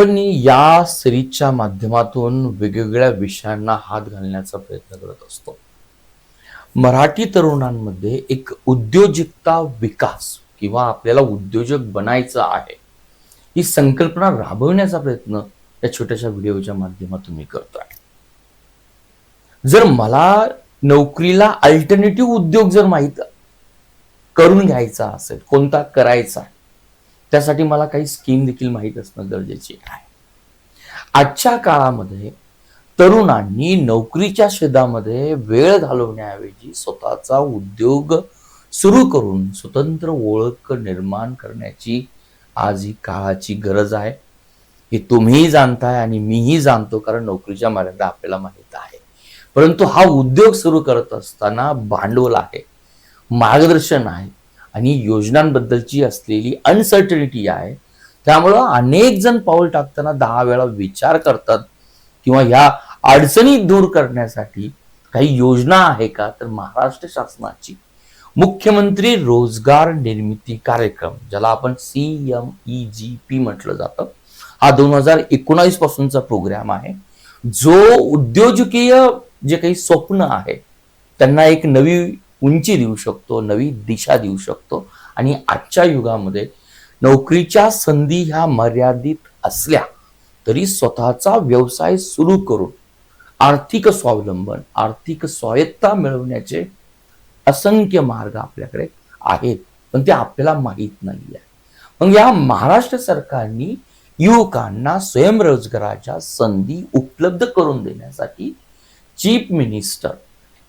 आपण या सिरीजच्या माध्यमातून वेगवेगळ्या विषयांना हात घालण्याचा प्रयत्न करत असतो. मराठी तरुणांमध्ये एक उद्योजकता विकास किंवा आपल्याला उद्योजक बनायचं आहे ही संकल्पना राबवण्याचा प्रयत्न या छोट्याशा व्हिडिओच्या माध्यमातून मी करतो आहे जर मला नोकरीला अल्टरनेटिव्ह उद्योग जर माहीत करून घ्यायचा असेल कोणता करायचा आहे त्यासाठी मला काही स्कीम देखील माहीत असणं गरजेचे आहे. आजच्या काळामध्ये तरुणांनी नोकरीच्या शेदामध्ये वेळ घालवण्याऐवजी स्वतःचा उद्योग सुरू करून स्वतंत्र ओळख निर्माण करण्याची आज ही काळाची गरज आहे. हे तुम्हीही जाणताय आणि मीही जाणतो कारण नोकरीच्या मर्यादा आपल्याला माहीत आहे. परंतु हा उद्योग सुरू करत असताना भांडवल आहे मार्गदर्शन आहे. आणि योजनांबद्दलची असलेली अनसर्टनिटी आहे. त्यामुळं अनेक जण पाऊल टाकताना दहा वेळा विचार करतात किंवा ह्या अडचणी दूर करण्यासाठी काही योजना आहे का? तर महाराष्ट्र शासनाची मुख्यमंत्री रोजगार निर्मिती कार्यक्रम ज्याला आपण C M E G P म्हटलं जातं. हा दोन हजार एकोणावीस पासूनचा प्रोग्राम आहे. जो उद्योजकीय जे काही स्वप्न आहे त्यांना एक नवी उंची देऊ शकतो नवी दिशा देऊ शकतो. आणि आजच्या युगामध्ये नोकरीच्या संधी ह्या मर्यादित असल्या तरी स्वतःचा व्यवसाय सुरू करून आर्थिक स्वावलंबन आर्थिक स्वायत्ता मिळवण्याचे असंख्य मार्ग आपल्याकडे आहेत. पण ते आपल्याला माहीत नाही आहे मग या महाराष्ट्र सरकारनी युवकांना स्वयंरोजगाराच्या संधी उपलब्ध करून देण्यासाठी chief minister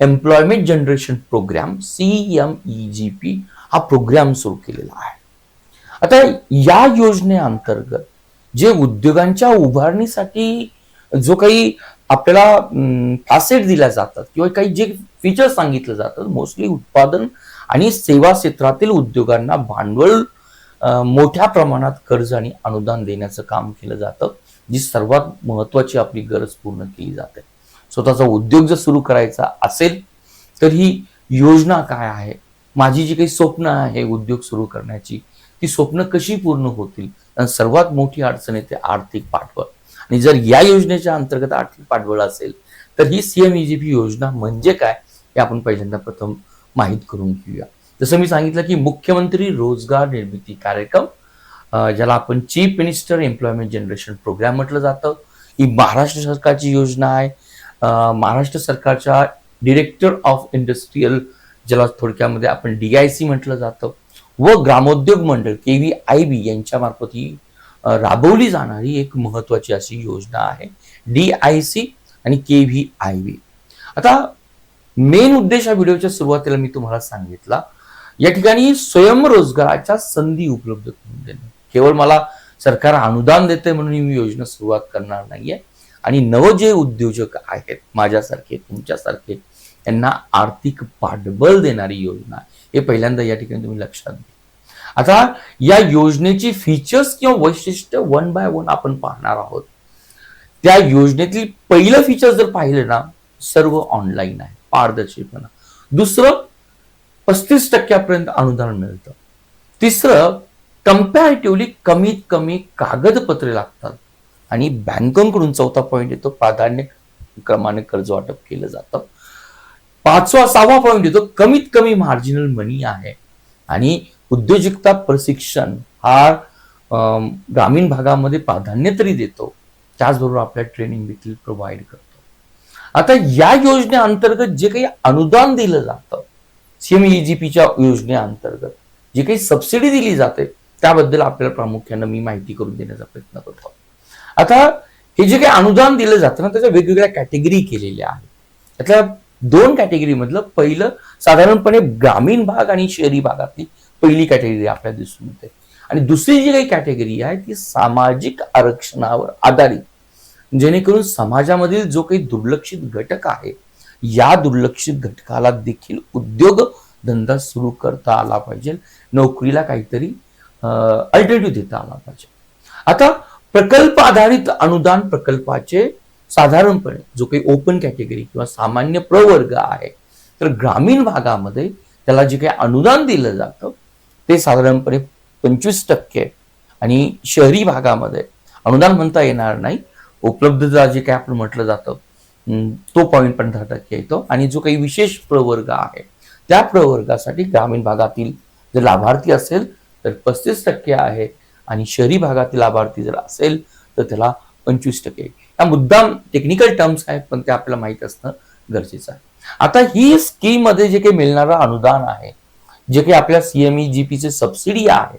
employment generation programme C M E G P हा प्रोग्राम सुरू केलेला आहे. आता या योजनेअंतर्गत जे उद्योगांच्या उभारणीसाठी जो काही आपल्याला फॅसेट दिल्या जातात किंवा काही जे फीचर सांगितलं जातात मोस्टली उत्पादन आणि सेवा क्षेत्रातील उद्योगांना भांडवल मोठ्या प्रमाणात कर्ज आणि अनुदान देण्याचं काम केलं जातं जी सर्वात महत्वाची आपली गरज पूर्ण केली जाते. स्वतःचा उद्योग जर सुरू करायचा असेल तर ही योजना काय आहे? माझी जी काही स्वप्न आहे उद्योग सुरू करण्याची ती स्वप्न कशी पूर्ण होतील? सर्वात मोठी अडचण येते आर्थिक पाठबळ. आणि जर या योजनेच्या अंतर्गत आर्थिक पाठबळ असेल तर ही सीएमईजीपी योजना म्हणजे काय हे आपण पहिल्यांदा प्रथम माहीत करून घेऊया. जसं मी सांगितलं की मुख्यमंत्री रोजगार निर्मिती कार्यक्रम ज्याला आपण chief minister employment generation programme म्हटलं जातं. ही महाराष्ट्र सरकारची योजना आहे. महाराष्ट्र सरकारच्या डिरेक्टर ऑफ इंडस्ट्रीयल ज्याला थोडक्यामध्ये आपण डी आय सी म्हटलं जातं व ग्रामोद्योग मंडळ के व्ही आय बी यांच्यामार्फत ही राबवली जाणारी एक महत्वाची अशी योजना आहे डी आय सी आणि के व्ही आय बी आता मेन उद्देश हा व्हिडिओच्या सुरुवातीला मी तुम्हाला सांगितला या ठिकाणी स्वयंरोजगाराच्या संधी उपलब्ध करून देणं. केवळ मला सरकार अनुदान देते म्हणून मी योजना सुरुवात करणार नाहीये आणि नव जे उद्योजक आहेत माझ्यासारखे तुमच्यासारखे यांना आर्थिक पाठबळ देणारी योजना हे पहिल्यांदा या ठिकाणी तुम्ही लक्षात घ्या. आता या योजनेची फीचर्स किंवा वैशिष्ट्य वन बाय वन आपण पाहणार आहोत. त्या योजनेतील पहिलं फीचर जर पाहिलं ना सर्व ऑनलाईन आहे पारदर्शीपणा. दुसरं पस्तीस टक्क्यापर्यंत अनुदान मिळतं. तिसरं कम्पॅरेटिव्हली कमीत कमी कागदपत्रे लागतात. आणि बँकांकडून चौथा पॉईंट येतो. प्राधान्य क्रमाने कर्ज वाटप केलं जातं. पाचवा सहावा पॉईंट येतो. कमीत कमी मार्जिनल मनी आहे. आणि उद्योजकता प्रशिक्षण हा ग्रामीण भागामध्ये प्राधान्य तरी देतो. त्याचबरोबर आपल्या ट्रेनिंग देखील प्रोव्हाइड करतो. आता या योजनेअंतर्गत जे काही अनुदान दिलं जातं सीएमईजीपीच्या योजनेअंतर्गत जी काही सबसिडी दिली जाते त्याबद्दल आपल्याला प्रामुख्यानं मी माहिती करून देण्याचा प्रयत्न करतो. आता हे जे काही अनुदान दिलं जातं ना त्याच्या वेगवेगळ्या कॅटेगरी केलेल्या आहेत. त्यातल्या दोन कॅटेगरी मधलं पहिलं साधारणपणे ग्रामीण भाग आणि शहरी भागातली पहिली कॅटेगरी आपल्याला दिसून येते. आणि दुसरी जी काही कॅटेगरी आहे ती सामाजिक आरक्षणावर आधारित. जेणेकरून समाजामधील जो काही दुर्लक्षित घटक आहे या दुर्लक्षित घटकाला देखील उद्योग धंदा सुरू करता आला पाहिजे. नोकरीला काहीतरी अल्टरनेटिव्ह देता आला पाहिजे. आता प्रकल्प आधारित अनुदान प्रकल्पाचे साधारणपणे जो काही ओपन कॅटेगरी किंवा सामान्य प्रवर्ग आहे तर ग्रामीण भागामध्ये त्याला जे काही अनुदान दिलं जातं ते साधारणपणे पंचवीस टक्के आणि शहरी भागामध्ये अनुदान म्हणता येणार नाही. उपलब्धता जे काही आपण म्हटलं जातं तो पॉईंट पंधरा टक्के येतो आणि जो काही विशेष प्रवर्ग आहे त्या प्रवर्गासाठी ग्रामीण भागातील जर लाभार्थी असेल तर पस्तीस टक्के आहे. आणि शहरी भागातील लाभार्थी जर असेल तर त्याला पंचवीस टक्के. हा मुद्दाम टेक्निकल टर्म्स आहेत पण ते आपल्याला माहीत असणं गरजेचं आहे. आता ही स्कीममध्ये जे काही मिळणारं अनुदान आहे जे काही आपल्या सीएमई जीपीचे सबसिडी आहे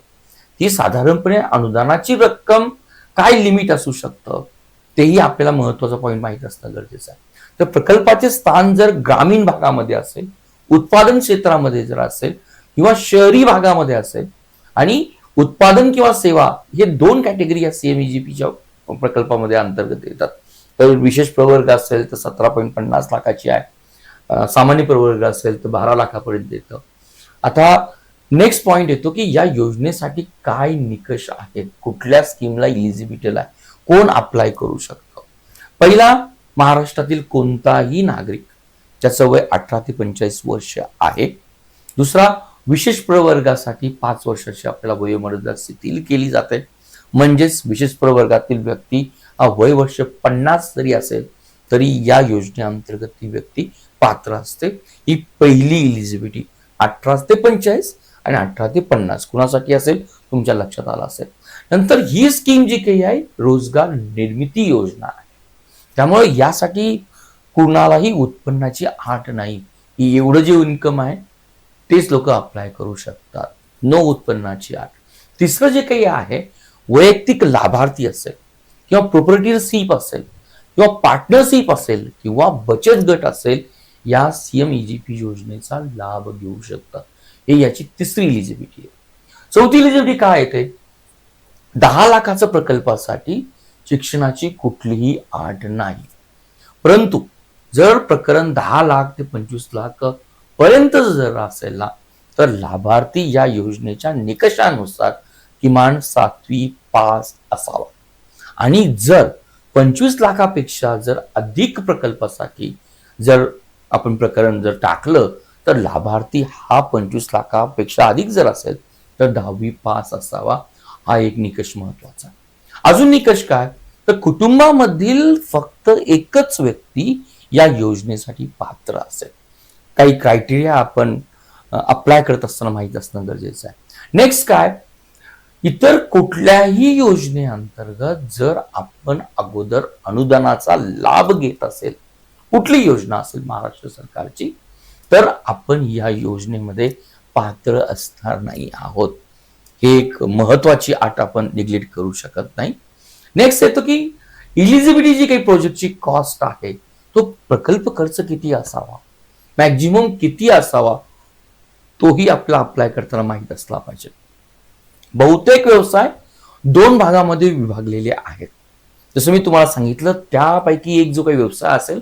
ती साधारणपणे अनुदानाची रक्कम काय लिमिट असू शकतं तेही आपल्याला महत्त्वाचा पॉईंट माहीत असणं गरजेचं आहे. तर प्रकल्पाचे स्थान जर ग्रामीण भागामध्ये असेल उत्पादन क्षेत्रामध्ये जर असेल किंवा शहरी भागामध्ये असेल आणि उत्पादन किंवा सेवा हे दोन कॅटेगरी या सीएमईजीपीच्या प्रकल्पामध्ये अंतर्गत येतात. तर विशेष प्रवर्ग असेल तर सतरा पॉईंट पन्नास लाखाची आहे. सामान्य प्रवर्ग असेल तर बारा लाखापर्यंत येतं. आता नेक्स्ट पॉईंट येतो की या योजनेसाठी काय निकष आहेत? कुठल्या स्कीमला इलिजिबिलिटी आहे? कोण अप्लाय करू शकतं? पहिला महाराष्ट्रातील कोणताही नागरिक ज्याचं वय अठरा ते पंचेचाळीस वर्ष आहे. दुसरा विशेष प्रवर्गासाठी पाच वर्षाची आपल्याला वयोमर्यादा शिथिल केली जाते. म्हणजेच विशेष प्रवर्गातील व्यक्ती हा वय वर्ष पन्नास जरी असेल तरी या योजनेअंतर्गत ती व्यक्ती पात्र असते. ही पहिली इलिजिबिलिटी अठरा ते पंचेचाळीस आणि अठरा ते पन्नास कुणासाठी असेल? तुमच्या लक्षात आलं असेल. नंतर ही स्कीम जी काही आहे रोजगार निर्मिती योजना आहे. त्यामुळे यासाठी कुणालाही उत्पन्नाची आट नाही. ही एवढं जे इन्कम आहे तेच लोक अप्लाय करू शकतात. न उत्पन्नाची आठ तिसरं जे काही आहे वैयक्तिक लाभार्थी असेल किंवा प्रोपर्टीरशिप असेल किंवा पार्टनरशिप असेल किंवा बचत गट असेल या सीएम ईजीपी योजनेचा लाभ घेऊ शकतात. हे याची तिसरी इलिजिबिलिटी आहे. चौथी इलिजिबिलिटी काय येते दहा लाखाच्या प्रकल्पासाठी शिक्षणाची कुठलीही आठ नाही. परंतु जर प्रकरण दहा लाख ते पंचवीस लाख पर्यंत जर असेल ना तर लाभार्थी या योजनेच्या निकषानुसार किमान सातवी पास असावा. आणि जर पंचवीस लाखापेक्षा जर अधिक प्रकल्पासाठी जर आपण प्रकरण जर टाकलं तर लाभार्थी हा पंचवीस लाखापेक्षा अधिक जर असेल तर दहावी पास असावा. हा एक निकष महत्त्वाचा अजून निकष काय? तर कुटुंबामधील फक्त एकच व्यक्ती या योजनेसाठी पात्र असेल. काही क्रायटेरिया आपण अप्लाय करत असताना माहीत असणं गरजेचं आहे. नेक्स्ट काय? इतर कुठल्याही योजनेअंतर्गत जर आपण अगोदर अनुदानाचा लाभ घेत असेल कुठली योजना असेल महाराष्ट्र सरकारची तर आपण या योजनेमध्ये पात्र असणार नाही आहोत. हे एक महत्वाची आट आपण निग्लेक्ट करू शकत नाही. नेक्स्ट येतो की इलिजिबिलिटी जी काही प्रोजेक्टची कॉस्ट आहे तो प्रकल्प खर्च किती असावा? मॅक्झिमम किती असावा तोही आपला अप्लाय करताना माहीत असला पाहिजे. बहुतेक व्यवसाय दोन भागामध्ये विभागलेले आहेत. जसं मी तुम्हाला सांगितलं त्यापैकी एक जो काही व्यवसाय असेल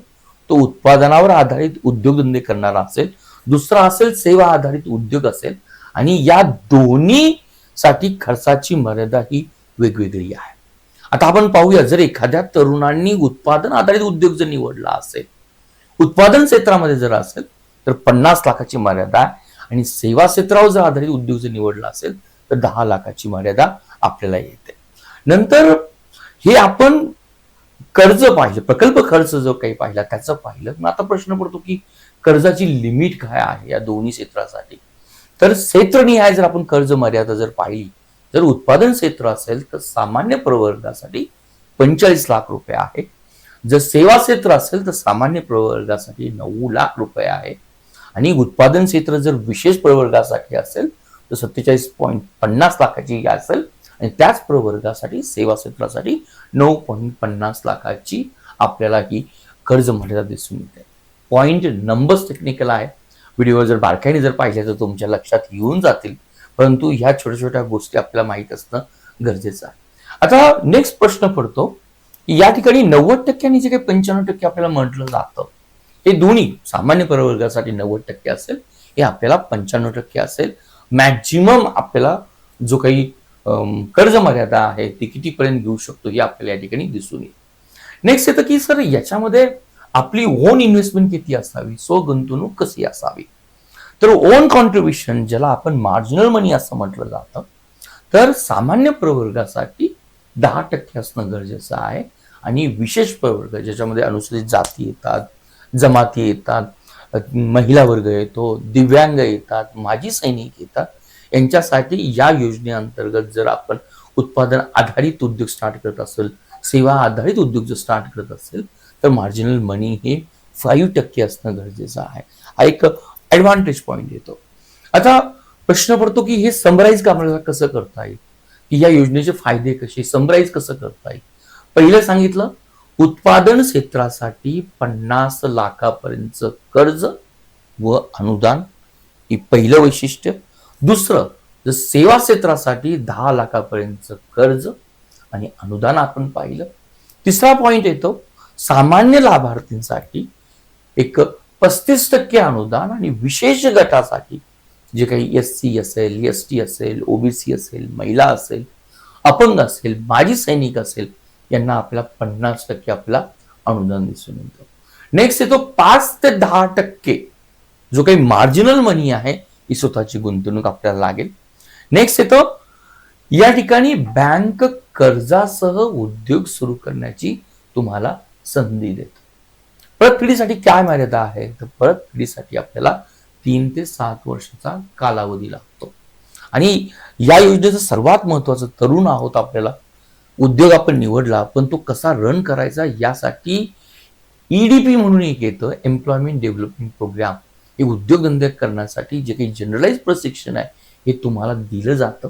तो उत्पादनावर आधारित उद्योगधंदे करणारा असेल दुसरा असेल सेवा आधारित उद्योग असेल आणि या दोन्ही साठी खर्चाची मर्यादा ही वेगवेगळी आहे. आता आपण पाहूया जर एखाद्या तरुणांनी उत्पादन आधारित उद्योग जर निवडला असेल उत्पादन क्षेत्रामध्ये जर असेल तर पन्नास लाखाची मर्यादा आहे. आणि सेवा क्षेत्रावर जर आधारित उद्योग जर निवडला असेल तर दहा लाखाची मर्यादा आपल्याला येते. नंतर हे आपण कर्ज पाहिलं प्रकल्प खर्च जो काही पाहिला त्याचं पाहिलं. मग आता प्रश्न पडतो की कर्जाची लिमिट काय आहे या दोन्ही क्षेत्रासाठी? तर क्षेत्रनिहाय जर आपण कर्ज मर्यादा जर पाहिली जर उत्पादन क्षेत्र असेल तर सामान्य प्रवर्गासाठी पंचेचाळीस लाख रुपये आहे. जर सेवा क्षेत्र असेल तर सामान्य प्रवर्गासाठी नऊ लाख रुपये आहे. आणि उत्पादन क्षेत्र जर विशेष प्रवर्गासाठी असेल तर सत्तेचाळीस पॉईंट पन्नास लाखाची असेल. आणि त्याच प्रवर्गासाठी सेवा क्षेत्रासाठी नऊ पॉईंट पन्नास लाखाची आपल्याला ही कर्ज मर्यादा दिसून येते. पॉईंट नंबर्स टेक्निकल आहे. व्हिडिओ जर बारकाईने जर पाहिले तर तुमच्या लक्षात येऊन जातील. परंतु ह्या छोट्या छोट्या गोष्टी आपल्याला माहीत असणं गरजेचं आहे. आता नेक्स्ट प्रश्न पडतो. या ठिकाणी नव्वद टक्क्यांनी जे काही पंच्याण्णव टक्के आपल्याला म्हटलं जातं हे दोन्ही सामान्य प्रवर्गासाठी नव्वद टक्के असेल हे आपल्याला पंच्याण्णव टक्के असेल. मॅक्झिमम आपल्याला जो काही कर्ज मर्यादा आहे ती कितीपर्यंत घेऊ शकतो हे आपल्याला या ठिकाणी दिसून येईल. नेक्स्ट येतं की सर याच्यामध्ये आपली ओन इन्व्हेस्टमेंट किती असावी? सो गुंतवणूक कशी असावी? तर ओन कॉन्ट्रीब्युशन ज्याला आपण मार्जिनल मनी असं म्हटलं जातं तर सामान्य प्रवर्गासाठी दहा टक्के असणं गरजेचं आहे. आणि विशेष प्रवर्ग ज्याच्यामध्ये अनुसूचित जाती येतात जमाती येतात महिला वर्ग येतो दिव्यांग येतात माजी सैनिक येतात यांच्यासाठी या योजनेअंतर्गत जर आपण उत्पादन आधारित उद्योग स्टार्ट करत असेल सेवा आधारित उद्योग जर स्टार्ट करत असेल तर मार्जिनल मनी हे फाईव्ह टक्के असणं गरजेचं आहे. हा एक ऍडव्हान्टेज पॉईंट येतो. आता प्रश्न पडतो की हे समराईज आपल्याला कसं करता येईल? की या योजनेचे फायदे कसे समराईज कसं करता येईल? पहिलं सांगितलं उत्पादन क्षेत्रासाठी पन्नास लाखापर्यंत कर्ज व अनुदान हे पहिलं वैशिष्ट्य. दुसरं जर सेवा क्षेत्रासाठी दहा लाखापर्यंत कर्ज आणि अनुदान आपण पाहिलं. तिसरा पॉइंट येतो सामान्य लाभार्थींसाठी एक पस्तीस टक्के अनुदान आणि विशेष गटासाठी जे काही एस सी असेल एस टी असेल ओबीसी असेल महिला असेल अपंग असेल माजी सैनिक असेल यांना आपला पन्नास टक्के आपला अनुदान दिसून येतं. नेक्स्ट येतो पाच ते दहा टक्के. जो काही मार्जिनल मनी आहे ही स्वतःची गुंतवणूक आपल्याला लागेल. नेक्स्ट येतो या ठिकाणी बँक कर्जासह उद्योग सुरू करण्याची तुम्हाला संधी देते. परत पिढीसाठी काय मर्यादा आहे? तर परत पिढीसाठी आपल्याला तीन ते सात वर्षाचा कालावधी लागतो. आणि या योजनेचं सर्वात महत्वाचं तरुण आहोत आपल्याला. उद्योग आपण निवडला पण तो कसा रन करायचा यासाठी ईडीपी म्हणून एक येतं एम्प्लॉयमेंट डेव्हलपमेंट प्रोग्राम हे उद्योगधंदे करण्यासाठी जे काही जनरलाइज प्रशिक्षण आहे हे तुम्हाला दिलं जातं.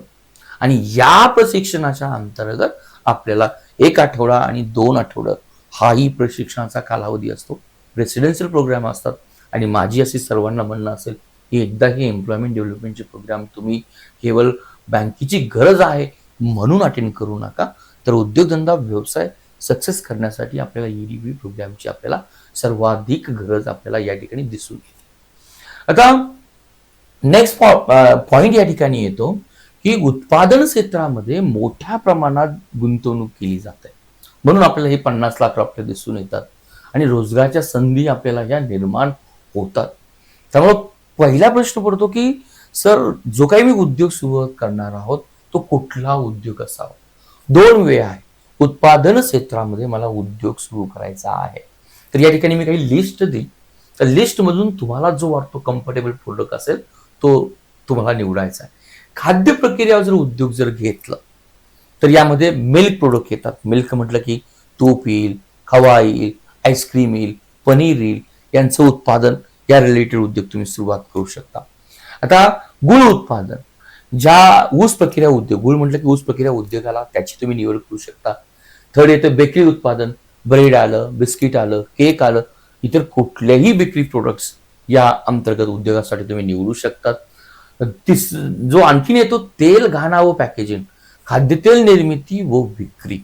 आणि या प्रशिक्षणाच्या अंतर्गत आपल्याला एक आठवडा आणि दोन आठवडं हाही प्रशिक्षणाचा कालावधी असतो. रेसिडेन्शियल प्रोग्राम असतात. आणि माझी अशी सर्वांना म्हणणं असेल की एकदा हे एम्प्लॉयमेंट डेव्हलपमेंटचे प्रोग्राम तुम्ही केवळ बँकेची गरज आहे म्हणून अटेंड करू नका. तर उद्योगधंदा व्यवसाय सक्सेस करण्यासाठी आपल्याला ईडीबी प्रोग्रामची आपल्याला सर्वाधिक गरज आपल्याला या ठिकाणी दिसून येते आता नेक्स्ट पॉइंट या ठिकाणी येतो की उत्पादन क्षेत्रामध्ये मोठ्या प्रमाणात गुंतवणूक केली जाते म्हणून आपल्याला हे पन्नास लाख आपल्याला दिसून येतात आणि रोजगाराच्या संधी आपल्याला या निर्माण होतात. त्यामुळे पहिला प्रश्न पडतो की सर जो काही मी उद्योग सुरू करणार आहोत तो कुठला उद्योग असावा? दोन वे आहे. उत्पादन क्षेत्रामध्ये मला उद्योग सुरू करायचा आहे. तर या ठिकाणी मी काही लिस्ट देईल. तर लिस्टमधून तुम्हाला जो वाटतो कम्फर्टेबल प्रोडक्ट असेल तो तुम्हाला निवडायचा आहे. खाद्य प्रक्रिया जर उद्योग जर घेतलं तर यामध्ये मिल्क प्रोडक्ट येतात. मिल्क म्हटलं की तूप येईल खवा येईल आईस्क्रीम येईल पनीर येईल यांचं उत्पादन या रिलेटेड उद्योग तुम्ही सुरुवात करू शकता. आता गुळ उत्पादन. ज्या ऊस प्रक्रिया उद्योग गुळ म्हटलं की ऊस प्रक्रिया उद्योगाला त्याची तुम्ही निवड करू शकता. थर्ड येतं बेकरी उत्पादन ब्रेड आलं बिस्किट आलं केक आलं इतर कुठल्याही बेकरी प्रोडक्ट्स या अंतर्गत उद्योगासाठी तुम्ही निवडू शकतात. तिस जो आणखीन येतो तेल घाणा व पॅकेजिंग खाद्यतेल निर्मिती व विक्री.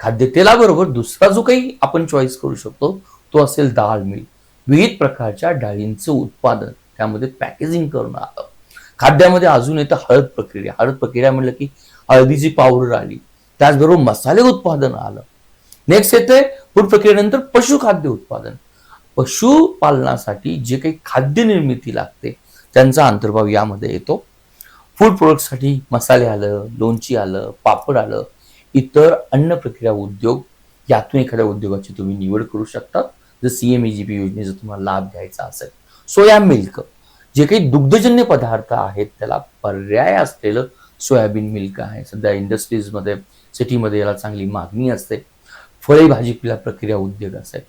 खाद्यतेलाबरोबर दुसरा जो काही आपण चॉईस करू शकतो तो असेल डाळ मिल विविध प्रकारच्या डाळींचं उत्पादन. त्यामध्ये पॅकेजिंग करून आलं. खाद्यामध्ये अजून येतं हळद प्रक्रिया. हळद प्रक्रिया म्हटलं की हळदीची पावडर आली. त्याचबरोबर मसाले उत्पादन आलं. नेक्स्ट येते फूड प्रक्रियेनंतर पशुखाद्य उत्पादन. पशुपालनासाठी जे काही खाद्य निर्मिती लागते त्यांचा अंतर्भाव यामध्ये येतो. फूड प्रोडक्टसाठी मसाले आलं लोणची आलं पापड आलं इतर अन्न प्रक्रिया उद्योग यातून एखाद्या उद्योगाची तुम्ही निवड करू शकता. जर सीएमईजीपी योजनेचा तुम्हाला लाभ घ्यायचा असेल. सोया मिल्क जे काही दुग्धजन्य पदार्थ आहेत त्याला पर्याय असलेलं सोयाबीन मिल्क आहे. सध्या इंडस्ट्रीजमध्ये सिटीमध्ये याला चांगली मागणी असते. फळे भाजीपाला प्रक्रिया उद्योग असेल.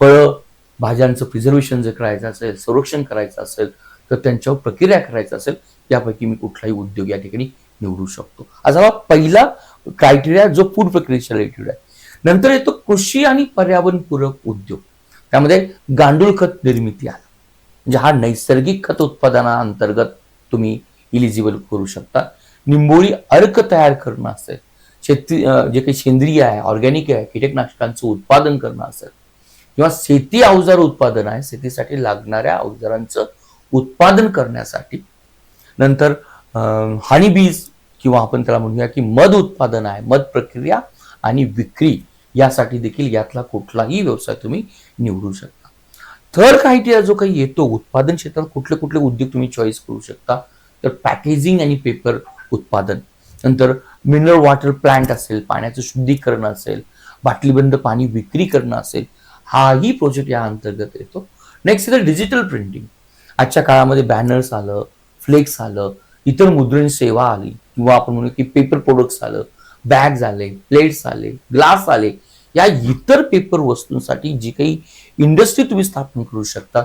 फळं भाज्यांचं प्रिझर्वेशन जर करायचं असेल संरक्षण करायचं असेल तर त्यांच्यावर प्रक्रिया करायचं असेल यापैकी मी कुठलाही उद्योग या ठिकाणी निवडू शकतो. असा हा पहिला क्रायटेरिया जो फूड प्रक्रियेच्या रिलेटेड आहे. नंतर येतो कृषी आणि पर्यावरणपूरक उद्योग. त्यामध्ये गांडूळ खत निर्मिती आला म्हणजे हा नैसर्गिक खत उत्पादनाअंतर्गत तुम्ही इलिजिबल करू शकता. निंबोळी अर्क तयार करणं असेल शेती जे काही सेंद्रिय आहे ऑर्गॅनिक आहे कीटकनाशकांचं उत्पादन करणं असेल किंवा शेती अवजार उत्पादन आहे शेतीसाठी लागणाऱ्या अवजारांचं उत्पादन करण्यासाठी. नंतर हानी बीज किंवा आपण त्याला म्हणूया की मध उत्पादन आहे मध प्रक्रिया आणि विक्री यासाठी देखील यातला कुठलाही व्यवसाय तुम्ही निवडू शकता. थर्ड क्रायटेरिया जो काही येतो उत्पादन क्षेत्रात कुठले कुठले उद्योग तुम्ही चॉईस करू शकता तर पॅकेजिंग आणि पेपर उत्पादन. नंतर मिनरल वॉटर प्लांट असेल पाण्याचं शुद्धीकरण असेल बाटलीबंद पाणी विक्री करणं असेल हाही प्रोजेक्ट या अंतर्गत येतो. नेक्स्ट येतं डिजिटल प्रिंटिंग आजच्या काळामध्ये बॅनर्स आलं फ्लेक्स आलं इतर मुद्रण सेवा आली किंवा आपण म्हणू की पेपर प्रोडक्ट्स आलं बॅग्स आले प्लेट्स आले ग्लास आले या इतर पेपर वस्तूंसाठी जी काही इंडस्ट्री तुम्ही स्थापन करू शकता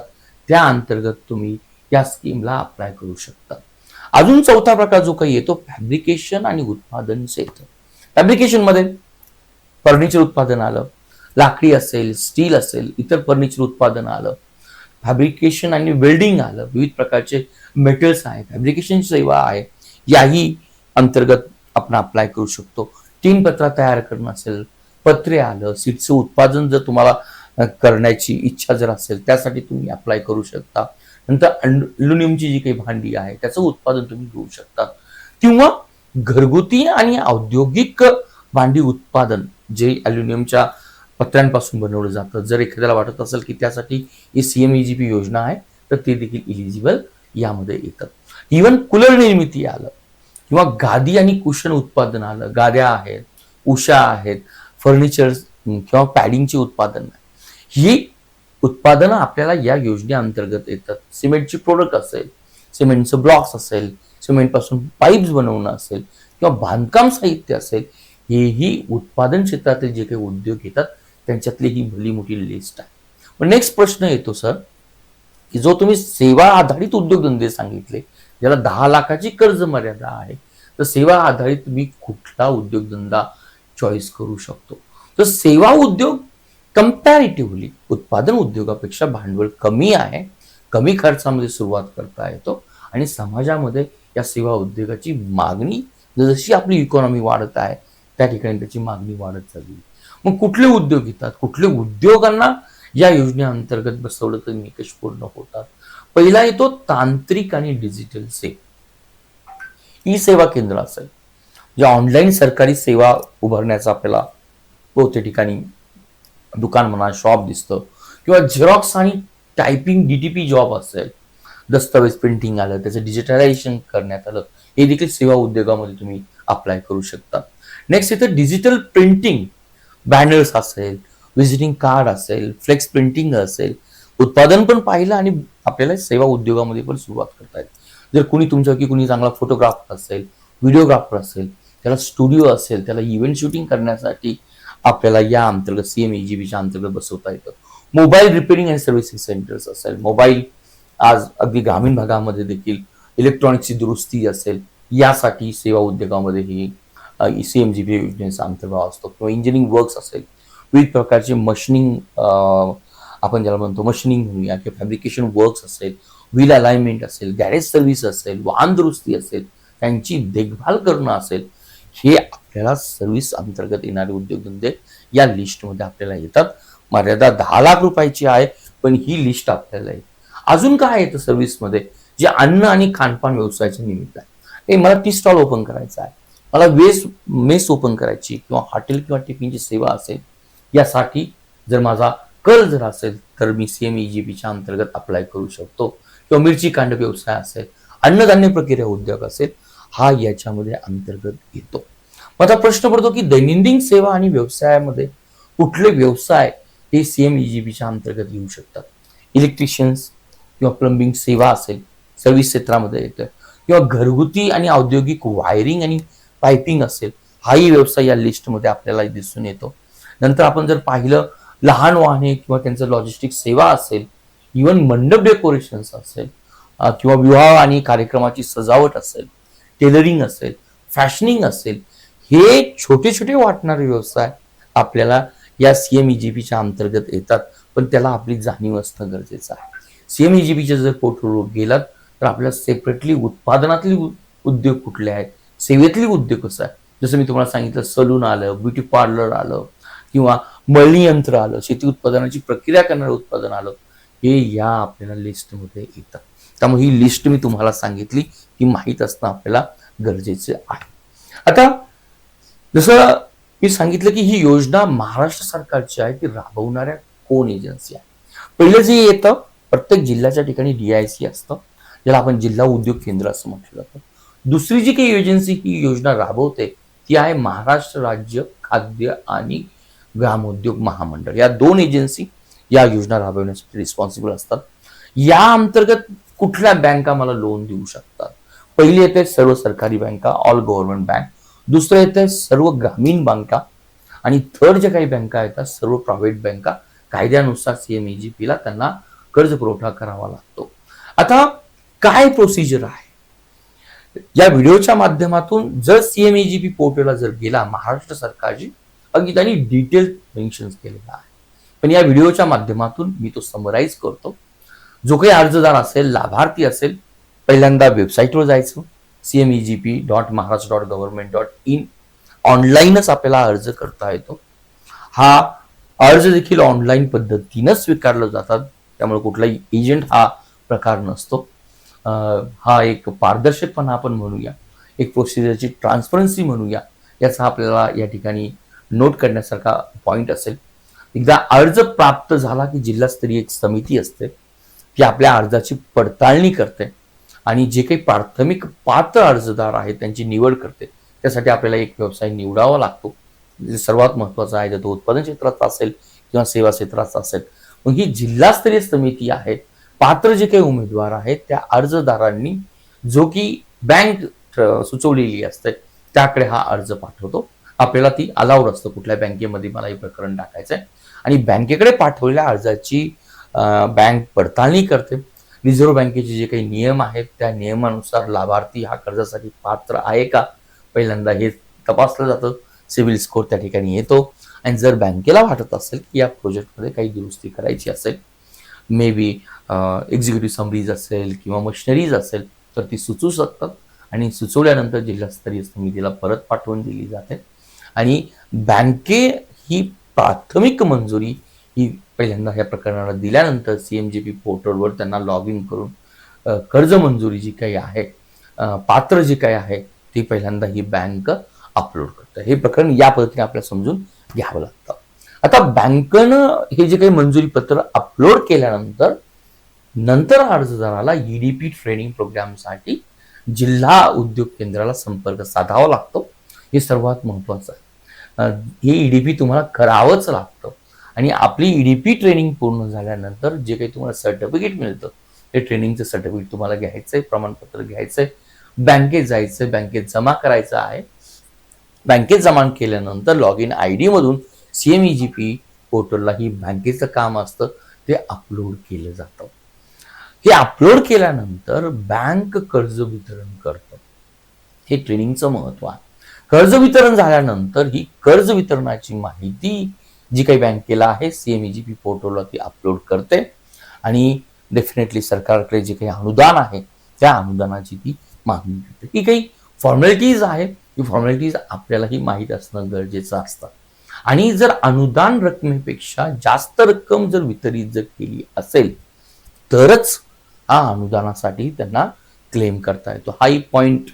त्या अंतर्गत तुम्ही या स्कीमला अप्लाय करू शकता. अजून चौथा प्रकार जो काही येतो फॅब्रिकेशन आणि उत्पादन क्षेत्र फॅब्रिकेशनमध्ये फर्निचर उत्पादन आलं लाकडी असेल स्टील असेल इतर फर्निचर उत्पादन आलं फॅब्रिकेशन आणि वेल्डिंग आलं विविध प्रकारचे मेटल्स आहे फॅब्रिकेशन सेवा आहे याही अंतर्गत आपण अप्लाय करू शकतो. तीन पत्रा तयार करणं असेल पत्रे आलं सीटचं उत्पादन जर तुम्हाला करण्याची इच्छा जर असेल त्यासाठी तुम्ही अप्लाय करू शकता. नंतर अल्युमिनियमची जी काही भांडी आहे त्याचं उत्पादन तुम्ही घेऊ शकता. किंवा घरगुती आणि औद्योगिक भांडी उत्पादन जे अल्युमिनियमच्या पत्र्यांपासून बनवलं जातं. जर एखाद्याला वाटत असेल की त्यासाठी ही सीएमईजीपी योजना आहे तर ते देखील इलिजिबल यामध्ये येतं. इवन कुलर निर्मिती आलं किंवा गादी आणि कुशन उत्पादन आलं गाद्या आहेत उषा आहेत फर्निचर किंवा पॅडिंगची उत्पादन. ही उत्पादनं आपल्याला या योजनेअंतर्गत येतात. सिमेंटची प्रोडक्ट असेल सिमेंटचं ब्लॉक्स असेल सिमेंटपासून पाईप्स बनवणं असेल किंवा बांधकाम साहित्य असेल हेही उत्पादन क्षेत्रातील जे काही उद्योग येतात त्यांच्यातली ही भली मोठी लिस्ट आहे. पण नेक्स्ट प्रश्न येतो सर की जो तुम्ही सेवा आधारित उद्योगधंदे सांगितले ज्याला दहा लाखाची कर्ज मर्यादा आहे तर सेवा आधारित मी कुठला उद्योगधंदा चॉईस करू शकतो. तर सेवा उद्योग कम्पॅरिटिव्हली उत्पादन उद्योगापेक्षा भांडवल कमी आहे कमी खर्चामध्ये सुरुवात करता येतो आणि समाजामध्ये या सेवा उद्योगाची मागणी जशी आपली इकॉनॉमी वाढत आहे त्या ठिकाणी त्याची मागणी वाढत चालली. मग कुठले उद्योग येतात? कुठले उद्योगांना या योजनेअंतर्गत बसवलं तर निकष पूर्ण होतात? पहिला येतो तांत्रिक आणि डिजिटल सेवा. ई सेवा केंद्र असेल. ज्या ऑनलाईन सरकारी सेवा उभारण्याचा आपल्याला बहुतेक ठिकाणी दुकान म्हणा शॉप दिसतं. किंवा झेरॉक्स आणि typing D T P job असेल दस्तावेज प्रिंटिंग आलं त्याचं डिजिटलायझेशन करण्यात आलं हे देखील सेवा उद्योगामध्ये तुम्ही अप्लाय करू शकता. नेक्स्ट इथं डिजिटल प्रिंटिंग बॅनर्स असेल विजिटिंग कार्ड असेल फ्लेक्स प्रिंटिंग असेल उत्पादन पण पाहिलं आणि आपल्याला सेवा उद्योगामध्ये पण सुरुवात करता येईल. जर कुणी तुमच्या की कुणी चांगला फोटोग्राफर असेल व्हिडिओग्राफर असेल त्याला स्टुडिओ असेल त्याला इव्हेंट शूटिंग करण्यासाठी आपल्याला या अंतर्गत सी एम ए जी बीच्या अंतर्गत बसवता येतं. Mobile repairing and servicing centres असेल. मोबाईल आज अगदी ग्रामीण भागामध्ये देखील इलेक्ट्रॉनिक्सची दुरुस्ती असेल यासाठी सेवा उद्योगामध्ये ही सीएमजीबी योजनेचा अंतर्भाव असतो. किंवा इंजिनिअरिंग वर्क्स असेल विविध प्रकारचे मशिनिंग आपण ज्याला म्हणतो मशिनिंग म्हणूया किंवा फॅब्रिकेशन वर्क्स असेल व्हील अलाइनमेंट असेल गॅरेज सर्व्हिस असेल वाहन दुरुस्ती असेल त्यांची देखभाल करणं असेल हे आपल्याला सर्व्हिस अंतर्गत येणारे उद्योगधंदे या लिस्टमध्ये आपल्याला येतात. मर्यादा दहा लाख रुपयाची आहे पण ही लिस्ट आपल्याला येते. अजून काय येतं सर्व्हिसमध्ये जे अन्न आणि खानपान व्यवसायाच्या निमित्त आहे. हे मला टी स्टॉल ओपन करायचा आहे. मला वेस मेस ओपन करायची किंवा हॉटेल किंवा टिफिनची सेवा असेल यासाठी जर माझा कल जर असेल तर मी सीएम ईजीपीच्या अंतर्गत अप्लाय करू शकतो. किंवा मिरची कांड व्यवसाय असेल अन्नधान्य प्रक्रिया उद्योग असेल हा याच्यामध्ये अंतर्गत येतो. मग आता प्रश्न पडतो की दैनंदिन सेवा आणि व्यवसायामध्ये कुठले व्यवसाय हे सीएम ईजीबीच्या अंतर्गत येऊ शकतात? इलेक्ट्रिशियन्स किंवा प्लंबिंग सेवा असेल सर्व्हिस क्षेत्रामध्ये येतं. किंवा घरगुती आणि औद्योगिक वायरिंग आणि पायपिंग असेल हाही व्यवसाय या लिस्टमध्ये आपल्याला दिसून येतो. नंतर आपण जर पाहिलं लहान वाहने किंवा त्यांचं लॉजिस्टिक सेवा असेल इवन मंडप डेकोरेशन्स असेल किंवा विवाह आणि कार्यक्रमाची सजावट असेल टेलरिंग असेल फॅशनिंग असेल हे छोटे छोटे वाटणारे व्यवसाय आपल्याला या सीएमईजीपीच्या अंतर्गत येतात. पण त्याला आपली जाणीव असणं गरजेचं आहे. सीएमईजीपीच्या जर पोर्टफोलिओ गेलात तर आपल्याला सेपरेटली उत्पादनातली उद्योग कुठले आहेत? सेवेतली उद्योग कसं आहे? जसं मी तुम्हाला सांगितलं सलून आलं ब्युटी पार्लर आलं किंवा मळणी यंत्र आलं शेती उत्पादनाची प्रक्रिया करणारं उत्पादन आलं हे या आपल्याला लिस्टमध्ये येतं. त्यामुळे ही लिस्ट मी तुम्हाला सांगितली ही माहीत असणं आपल्याला गरजेचे आहे. आता जसं मी सांगितलं की ही योजना महाराष्ट्र सरकारची आहे ती राबवणाऱ्या कोण एजन्सी आहे? पहिलं जे येतं प्रत्येक जिल्ह्याच्या ठिकाणी डीआयसी असतं ज्याला आपण जिल्हा उद्योग केंद्र असं म्हटलं जातं. दुसरी जी काही एजन्सी ही योजना राबवते ती आहे महाराष्ट्र राज्य खाद्य आणि ग्रामोद्योग महामंडळ. या दोन एजन्सी या योजना राबवण्यासाठी रिस्पॉन्सिबल असतात. या अंतर्गत कुठल्या बँका मला लोन देऊ शकतात? पहिली येते सर्व सरकारी बँका ऑल गव्हर्नमेंट बँक दुसरं येते सर्व ग्रामीण बँका आणि थर्ड ज्या काही बँका येतात सर्व प्रायव्हेट बँका कायद्यानुसार सीएम ला त्यांना कर्ज पुरवठा करावा लागतो. आता काय प्रोसिजर आहे? या व्हिडिओच्या माध्यमातून जर सीएमईजीपी पोर्टलला जर गेला महाराष्ट्र सरकारची अगदी त्यांनी डिटेल मेन्शन केलेला आहे पण या व्हिडिओच्या माध्यमातून मी तो समराईज करतो. जो काही अर्जदार असेल लाभार्थी असेल पहिल्यांदा वेबसाईटवर जायचं. C M E G P dot Maharashtra dot government dot in ऑनलाईनच आपल्याला अर्ज करता येतो. हा अर्ज देखील ऑनलाईन पद्धतीनं स्वीकारला जातात. त्यामुळे कुठलाही एजंट हा प्रकार नसतो. हा एक पारदर्शकपणा आपण म्हणूया. एक प्रोसिजरची ट्रान्सपरन्सी म्हणूया. याचा आपल्याला या ठिकाणी नोट करण्यासारखा पॉईंट असेल. एकदा अर्ज प्राप्त झाला की जिल्हास्तरीय एक समिती असते. ती आपल्या अर्जाची पडताळणी करते आणि जे काही प्राथमिक पात्र अर्जदार आहेत त्यांची निवड करते. त्यासाठी आपल्याला एक व्यवसाय निवडावा लागतो. सर्वात महत्त्वाचा आहे तो उत्पादन क्षेत्राचा असेल किंवा सेवा क्षेत्राचा असेल. मग ही जिल्हास्तरीय समिती आहे. पात्र जे काही उमेदवार आहेत त्या अर्जदारांनी जो की बँक सुचवलेली असते त्याकडे हा अर्ज पाठवतो. आपल्याला ती अलाउड असतं. कुठल्या बँकेमध्ये मला हे प्रकरण टाकायचं आहे आणि बँकेकडे पाठवलेल्या अर्जाची बँक पडताळणी करते. रिझर्व्ह बँकेचे जे काही नियम आहेत त्या नियमानुसार लाभार्थी हा कर्जासाठी पात्र आहे का? पहिल्यांदा हे तपासलं जातं. सिव्हिल स्कोर त्या ठिकाणी येतो. आणि जर बँकेला वाटत असेल की या प्रोजेक्टमध्ये काही दुरुस्ती करायची असेल मे बी एक्झिक्युटिव्ह समरीज असेल किंवा मशिनरीज असेल तर ती सुचू शकतात. आणि सुचवल्यानंतर जिल्हास्तरीय समितीला परत पाठवून दिली जाते. आणि बँके ही प्राथमिक मंजुरी ही पहिल्यांदा ह्या प्रकरणाला दिल्यानंतर सीएमजीपी पोर्टलवर त्यांना लॉग इन करून कर्ज मंजुरी जी काही आहे पात्र जे काही आहे ती पहिल्यांदा ही बँक अपलोड करतं. हे प्रकरण या पद्धतीने आपल्याला समजून घ्यावं लागतं. आता बँकेनं हे जे काही मंजुरी पत्र अपलोड केल्यानंतर नंतर अर्जदाराला ईडीपी ट्रेनिंग प्रोग्रामसाठी जिल्हा उद्योग केंद्राला संपर्क साधावा लागतो. हे सर्वात महत्वाचं आहे. हे ईडीपी तुम्हाला करावंच लागतं. आणि आपली ईडीपी ट्रेनिंग पूर्ण झाल्यानंतर जे काही तुम्हाला सर्टिफिकेट मिळतं ते ट्रेनिंगचं सर्टिफिकेट तुम्हाला घ्यायचं आहे प्रमाणपत्र घ्यायचं आहे बँकेत जायचंय बँकेत जमा करायचं आहे. बँकेत जमा केल्यानंतर लॉग इन आय डी मधून पी पोर्टलला ही बँकेचं काम असतं ते अपलोड केलं जातं. हे अपलोड केल्यानंतर बँक कर्ज वितरण करतं. हे ट्रेनिंगचं महत्त्व आहे. कर्ज वितरण झाल्यानंतर ही कर्ज वितरणाची माहिती जी काही बँकेला आहे सीएमईजीपी पोर्टलला ती अपलोड करते. आणि डेफिनेटली सरकारकडे जे काही अनुदान आहे त्या अनुदानाची ती मागणी करते. ही काही फॉर्मॅलिटीज आहे ही फॉर्मॅलिटीज आपल्यालाही माहीत असणं गरजेचं असतं. आणि जर अनुदान रकमेपेक्षा जास्त रक्कम जर वितरित जर केली असेल तरच हा अनुदानासाठी त्यांना क्लेम करता येतो. हाही पॉईंट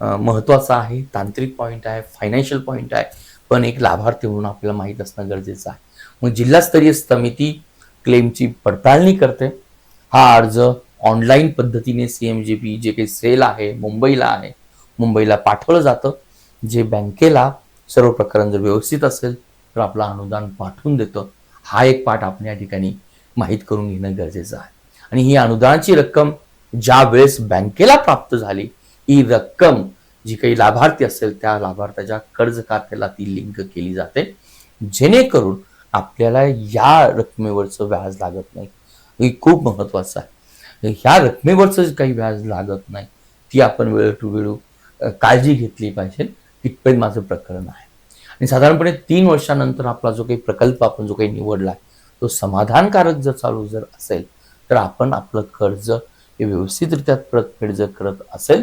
महत्त्वाचा महत्त्वाचा आहे तांत्रिक पॉईंट आहे फायनान्शियल पॉईंट आहे. पण एक लाभार्थी म्हणून आपल्याला माहीत असणं गरजेचं आहे. मग जिल्हास्तरीय समिती क्लेमची पडताळणी करते. हा अर्ज ऑनलाईन पद्धतीने सीएमजीपी जे काही सेल आहे मुंबईला आहे मुंबईला पाठवलं जातं. जे बँकेला सर्व प्रकरण जर व्यवस्थित असेल तर आपलं अनुदान पाठवून देतं. हा एक पाठ आपण या ठिकाणी माहीत करून घेणं गरजेचं आहे. आणि ही अनुदानाची रक्कम ज्या वेळेस बँकेला प्राप्त झाली ही रक्कम जी काही लाभार्थी असेल त्या लाभार्थ्याच्या कर्ज खात्याला ती लिंक केली जाते. जेणेकरून आपल्याला या रकमेवरचं व्याज लागत नाही. हे खूप महत्वाचं आहे. ह्या रकमेवरचं जे काही व्याज लागत नाही ती आपण वेळ टू वेळू काळजी घेतली पाहिजे. इथपर्यंत माझं प्रकरण आहे. आणि साधारणपणे तीन वर्षानंतर आपला जो काही प्रकल्प आपण जो काही निवडला आहे तो समाधानकारक जर चालू जर असेल तर आपण आपलं कर्ज हे व्यवस्थितरित्या परतफेड जर करत असेल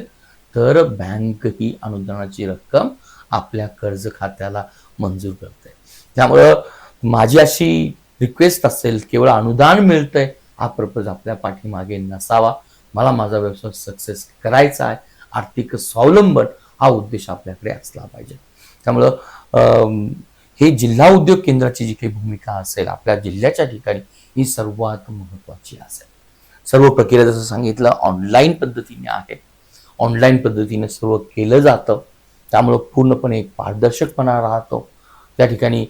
तर बँक ही अनुदानाची रक्कम आपल्या कर्ज खात्याला मंजूर करते त्यामुळं माझी अशी रिक्वेस्ट असेल केवळ अनुदान मिळतंय हा पर्पज आपल्या पाठीमागे नसावा. मला माझा व्यवसाय सक्सेस करायचा आहे. आर्थिक स्वावलंबन हा उद्देश आपल्याकडे असला पाहिजे. त्यामुळं हे जिल्हा उद्योग केंद्राची जी काही भूमिका असेल आपल्या जिल्ह्याच्या ठिकाणी ही सर्वात महत्वाची असेल. सर्व प्रक्रिया जसं सांगितलं ऑनलाईन पद्धतीने आहे. ऑनलाईन पद्धतीने सर्व केलं जातं. त्यामुळं पूर्णपणे एक पारदर्शकपणा राहतो. त्या ठिकाणी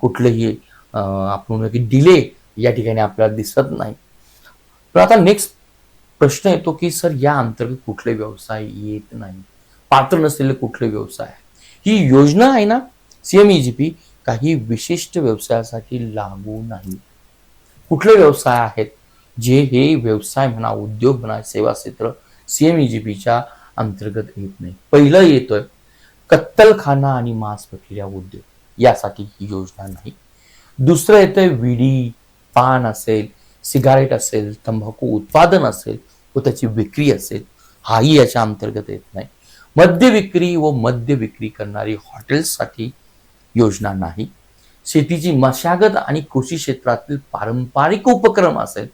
कुठलंही आपण म्हणूया की डिले या ठिकाणी आपल्याला दिसत नाही. पण आता नेक्स्ट प्रश्न येतो की सर या अंतर्गत कुठले व्यवसाय येत नाही पात्र नसलेले कुठले व्यवसाय ही योजना आहे ना सीएमईजीपी काही विशिष्ट व्यवसायासाठी लागू नाही. कुठले व्यवसाय आहेत? जे हे व्यवसाय म्हणा उद्योग म्हणा सेवा क्षेत्र सीएमईजीपीच्या अंतर्गत येत नाही. पहिलं येतोय कत्तलखाना आणि मांस प्रक्रिया उद्योग. यासाठी ही योजना नाही. दुसरं येतंय विडी पान असेल सिगारेट असेल तंबाखू उत्पादन असेल व त्याची विक्री असेल हाही याच्या अंतर्गत येत नाही. मद्य विक्री व मद्य विक्री करणारी हॉटेल्ससाठी योजना नाही. शेतीची मशागत आणि कृषी क्षेत्रातील पारंपरिक उपक्रम असेल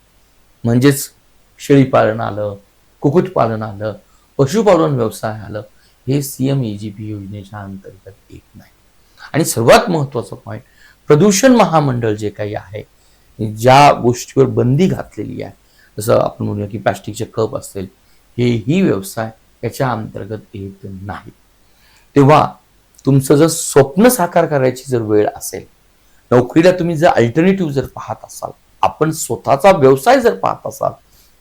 म्हणजेच शेळीपालन आलं कुक्कुटपालन आलं पशुपालन व्यवसाय आलं हे सीएम पी योजनेच्या अंतर्गत येत नाही. आणि सर्वात महत्वाचं पॉईंट प्रदूषण महामंडळ जे काही आहे ज्या गोष्टीवर बंदी घातलेली आहे जसं आपण म्हणूया की प्लास्टिकचे कप असतील हेही व्यवसाय याच्या अंतर्गत येत नाही. तेव्हा तुमचं जर स्वप्न साकार करायची जर वेळ असेल नोकरीला तुम्ही जर अल्टरनेटिव्ह जर पाहत असाल आपण स्वतःचा व्यवसाय जर पाहत असाल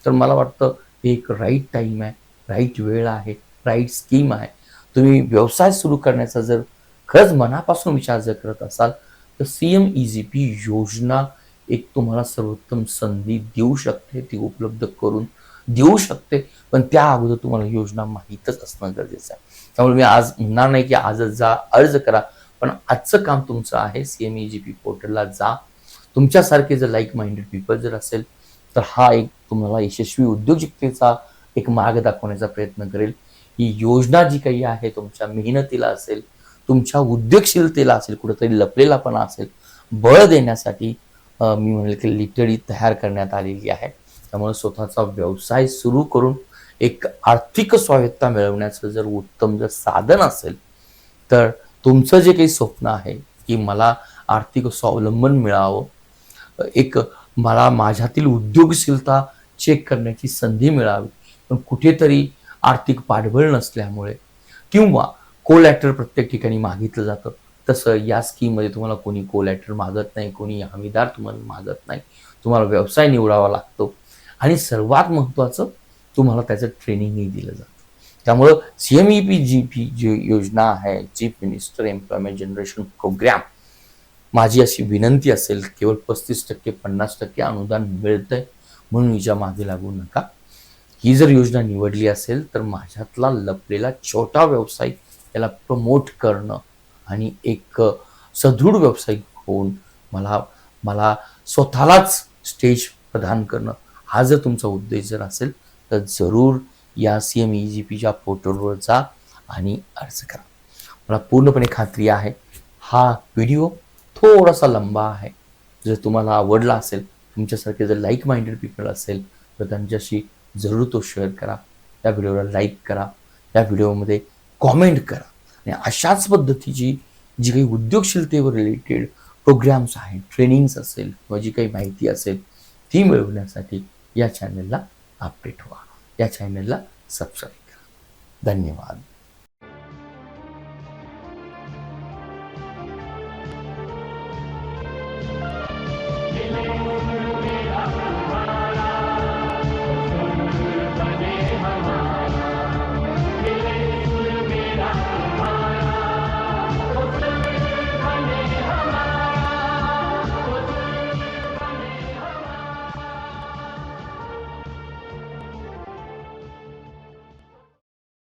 तर मला वाटतं हे एक राईट टाईम आहे राईट वेळ आहे राईट स्कीम आहे. तुम्ही व्यवसाय सुरू करण्याचा जर खरंच मनापासून विचार जर करत असाल तर सी एम ई पी योजना एक तुम्हाला सर्वोत्तम संधी देऊ शकते ती उपलब्ध करून देऊ शकते. पण त्या अगोदर तुम्हाला योजना माहीतच असणं गरजेचं आहे. त्यामुळे मी आज म्हणणार नाही की आजच जा अर्ज करा पण आजचं काम तुमचं आहे. C M E G P पोर्टलला जा. तुमच्यासारखे जर लाईक माइंडेड पीपल जर असेल तर हा एक तुम्हाला यशस्वी उद्योजकतेचा एक मार्ग दाखवण्याचा प्रयत्न करेल. ही योजना जी काही आहे तुमच्या मेहनतीला असेल तुमच्या उद्योगशीलतेला असेल कुठेतरी लपलेलापणा असेल बळ देण्यासाठी मी म्हणेल की लिटडी तयार करण्यात आलेली आहे. त्यामुळे स्वतःचा व्यवसाय सुरू करून एक आर्थिक स्वायत्ता मिळवण्याचं जर उत्तम जर साधन असेल तर तुमचं जे काही स्वप्न आहे की मला आर्थिक स्वावलंबन मिळावं एक मला माझ्यातील उद्योगशीलता चेक करण्याची संधी मिळावी. पण कुठेतरी आर्थिक पाठबळ नसल्यामुळे किंवा कोलॅटर प्रत्येक ठिकाणी मागितलं जातं. तसं या स्कीममध्ये तुम्हाला कोणी कोलॅटर मागत नाही कोणी हमीदार तुम्हाला मागत नाही. तुम्हाला व्यवसाय निवडावा लागतो. आणि सर्वात महत्त्वाचं तुम्हाला त्याचं ट्रेनिंगही दिलं जातं. त्यामुळं C M E P G P G योजना आहे chief minister employment generation programme माझी अशी विनंती असेल केवळ पस्तीस टक्के पन्नास टक्के अनुदान मिळतंय म्हणून हिच्या मागे लागू नका. ही जर योजना निवडली असेल तर माझ्यातला लपलेला छोटा व्यवसाय याला प्रमोट करणं आणि एक सदृढ व्यावसायिक होऊन मला मला स्वतःलाच स्टेज प्रदान करणं हा जर तुमचा उद्देश जर असेल तर जरूर या सी एम ई जी पीच्या पोर्टलवर जा आणि अर्ज करा. मला पूर्णपणे खात्री आहे हा व्हिडिओ थोडासा लंबा आहे. जर तुम्हाला आवडला असेल तुमच्यासारखे जर लाईक माइंडेड पीपल असेल तर त्यांच्याशी जरूर तो शेअर करा. या व्हिडिओला लाईक करा. या व्हिडिओमध्ये कॉमेंट करा. आणि अशाच पद्धतीची जी काही उद्योगशीलतेवर रिलेटेड प्रोग्राम्स आहेत ट्रेनिंग्स असेल किंवा जी काही माहिती असेल ती मिळवण्यासाठी या चॅनलला अपडेट व्हा. या चॅनलला सबस्क्राईब करा. धन्यवाद.